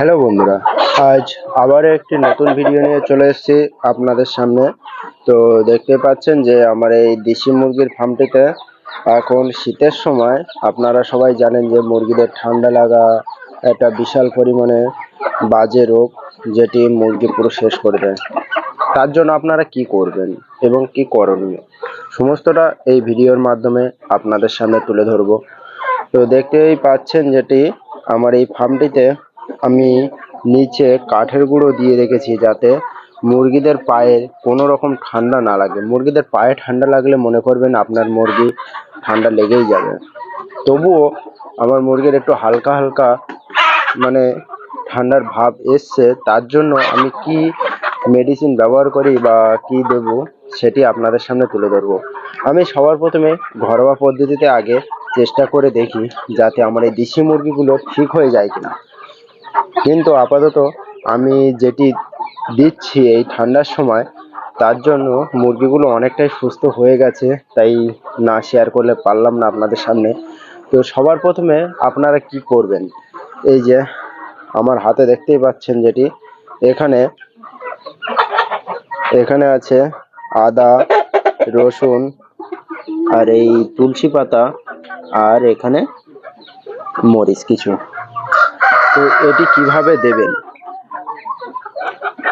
Hello বন্ধুরা, আজ আবার একটি নতুন ভিডিও নিয়ে চলে এসেছি আপনাদের সামনে। তো দেখতে পাচ্ছেন যে আমার এই দেশি মুরগির ফার্মটিতে এখন শীতের সময়, আপনারা সবাই জানেন যে মুরগিদের ঠান্ডা লাগা একটা বিশাল পরিমাণে বাজে রোগ যেটি মুরগি পুরো শেষ করে দেয়। তার জন্য আপনারা কি করবেন এবং কি করণীয়? সমস্তটা এই ভিডিওর মাধ্যমে আপনাদের সামনে তুলে ধরবো। তো দেখতেই পাচ্ছেন যেটি আমার এই ফার্মটিতে আমি নিচে কাঠের গুঁড়ো দিয়ে রেখেছি যাতে মুরগিদের পায়ে কোনো রকম ঠান্ডা না লাগে। মুরগিদের পায়ে ঠান্ডা লাগলে মনে করবেন আপনার মুরগি ঠান্ডা লেগেই যাবে। তবুও আমার মুরগির একটু হালকা হালকা মানে ঠান্ডার ভাব এসছে, তার জন্য আমি কি মেডিসিন ব্যবহার করি বা কি দেব সেটি আপনাদের সামনে তুলে ধরবো। আমি সবার প্রথমে ঘরোয়া পদ্ধতিতে আগে চেষ্টা করে দেখি যাতে আমার এই দেশি মুরগিগুলো ঠিক হয়ে যায় কিনা। কিন্তু আপাতত আমি যেটি দিচ্ছি এই ঠান্ডার সময়, তার জন্য মুরগিগুলো অনেকটাই সুস্থ হয়ে গেছে, তাই না শেয়ার করলে পারলাম না আপনাদের সামনে। তো সবার প্রথমে আপনারা কি করবেন? এই যে আমার হাতে দেখতেই পাচ্ছেন যেটি, এখানে এখানে আছে আদা, রসুন, আর এই তুলসী পাতা, আর এখানে মরিচ কিছু। তো এটি কীভাবে দেবেন?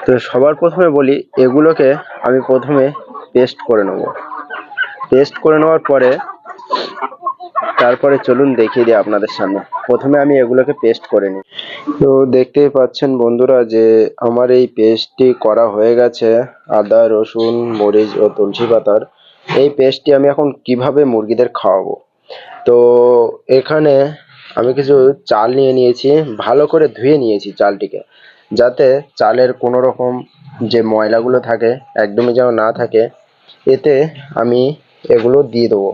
তো সবার প্রথমে বলি, এগুলোকে আমি প্রথমে পেস্ট করে নেব। পেস্ট করে নেওয়ার পরে, তারপরে চলুন দেখিয়ে দিই আপনাদের সামনে। প্রথমে আমি এগুলোকে পেস্ট করে নিই। তো দেখতেই পাচ্ছেন বন্ধুরা যে আমার এই পেস্টটি করা হয়ে গেছে, আদা, রসুন, মরিচ ও তুলসী পাতার। এই পেস্টটি আমি এখন কীভাবে মুরগিদের খাওয়াবো? তো এখানে আমি কিছু চাল নিয়ে নিয়েছি, ভালো করে ধুয়ে নিয়েছি চালটিকে, যাতে চালের কোনো রকম যে ময়লাগুলো থাকে, একদমই যেন না থাকে, এতে আমি এগুলো দিয়ে দেবো।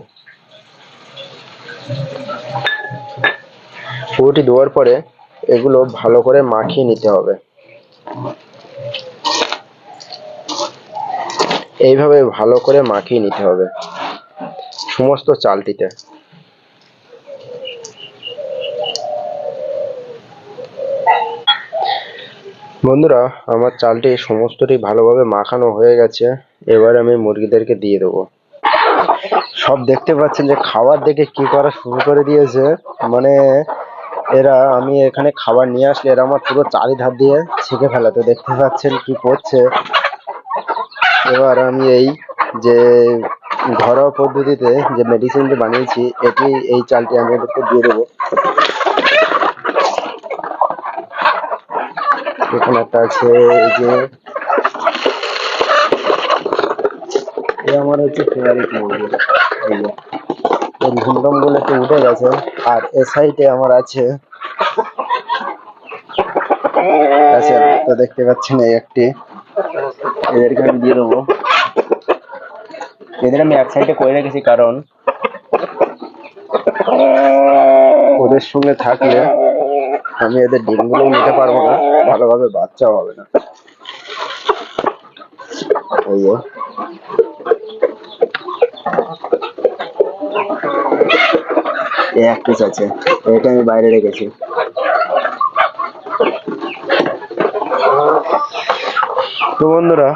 পুরোটি দেওয়ার পরে এগুলো ভালো করে মাখিয়ে নিতে হবে। এইভাবে ভালো করে মাখিয়ে নিতে হবে সমস্ত চালটিতে। বন্ধুরা, আমার চালটি সমস্তটি ভালোভাবে মাখানো হয়ে গেছে। এবার আমি মুরগিদেরকে দিয়ে দেবো। সব দেখতে পাচ্ছেন যে খাবার দেখে কি করা শুরু করে দিয়েছে। মানে এরা, আমি এখানে খাবার নিয়ে আসলে এরা আমার পুরো চারিধার দিয়ে ছেঁকে ফেলে। তো দেখতে পাচ্ছেন কি করছে এবার আমি এই যে ঘরোয়া পদ্ধতিতে যে মেডিসিনটি বানিয়েছি, এটি, এই চালটি আমি এদেরকে দিয়ে দেবো। এখানে একটা আছে, এই যে আমার হচ্ছে ফেভারিট মুরগি এই যে। গুলো একটু উঠে গেছে, আর এ সাইডে আমার আছে। আছে তো দেখতে পাচ্ছেন এই একটি। এদেরকে আমি দিয়ে দেবো। এদের আমি এক সাইডে করে রেখেছি, কারণ ওদের সঙ্গে থাকলে আমি এদের ডিমগুলোও নিতে পারব না। ভালোভাবে বাচ্চাও হবে না। এক পিস আছে। এটা আমি বাইরে রেখেছি। তো বন্ধুরা,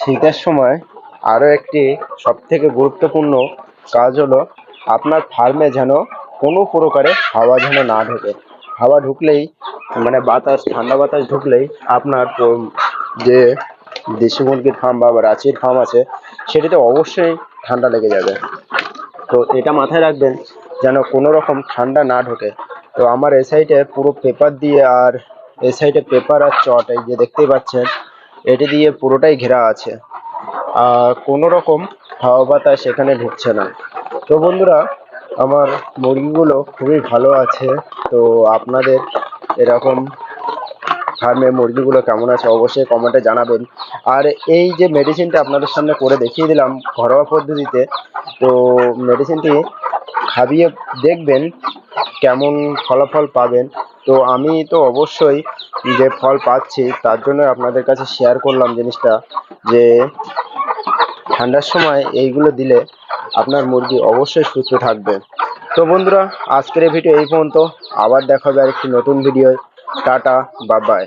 শীতের সময় আরও একটি সব থেকে গুরুত্বপূর্ণ কাজ হলো, আপনার ফার্মে যেন কোনো প্রকারে হাওয়া যেন না ঢোকে। হাওয়া ঢুকলেই মানে বাতাস, ঠান্ডা বাতাস ঢুকলেই আপনার যে দেশি মুরগির ফার্ম বা রাঁচির ফার্ম আছে, সেটিতে অবশ্যই ঠান্ডা লেগে যাবে। তো এটা মাথায় রাখবেন, যেন কোনো রকম ঠান্ডা না ঢোকে। তো আমার এ সাইডে পুরো পেপার দিয়ে আর এ সাইডে পেপার আর চট এই যে দেখতেই পাচ্ছেন, এটি দিয়ে পুরোটাই ঘেরা আছে। আর কোনো রকম হাওয়া বাতাস এখানে ঢুকছে না। তো বন্ধুরা আমার মুরগিগুলো খুবই ভালো আছে। তো আপনাদের এরকম ফার্মে মুরগিগুলো কেমন আছে অবশ্যই কমেন্টে জানাবেন। আর এই যে মেডিসিনটা আপনাদের সামনে করে দেখিয়ে দিলাম ঘরোয়া পদ্ধতিতে, তো মেডিসিনটি খাবিয়ে দেখবেন কেমন ফলাফল পাবেন। তো আমি তো অবশ্যই যে ফল পাচ্ছি তার জন্য আপনাদের কাছে শেয়ার করলাম জিনিসটা, যে ঠান্ডার সময় এইগুলো দিলে আপনার মুরগি অবশ্যই সুস্থ থাকবে। তো বন্ধুরা, আজকের ভিডিও এই পর্যন্ত। আবার দেখা হবে আরেকটি নতুন ভিডিও টাটা বাবাই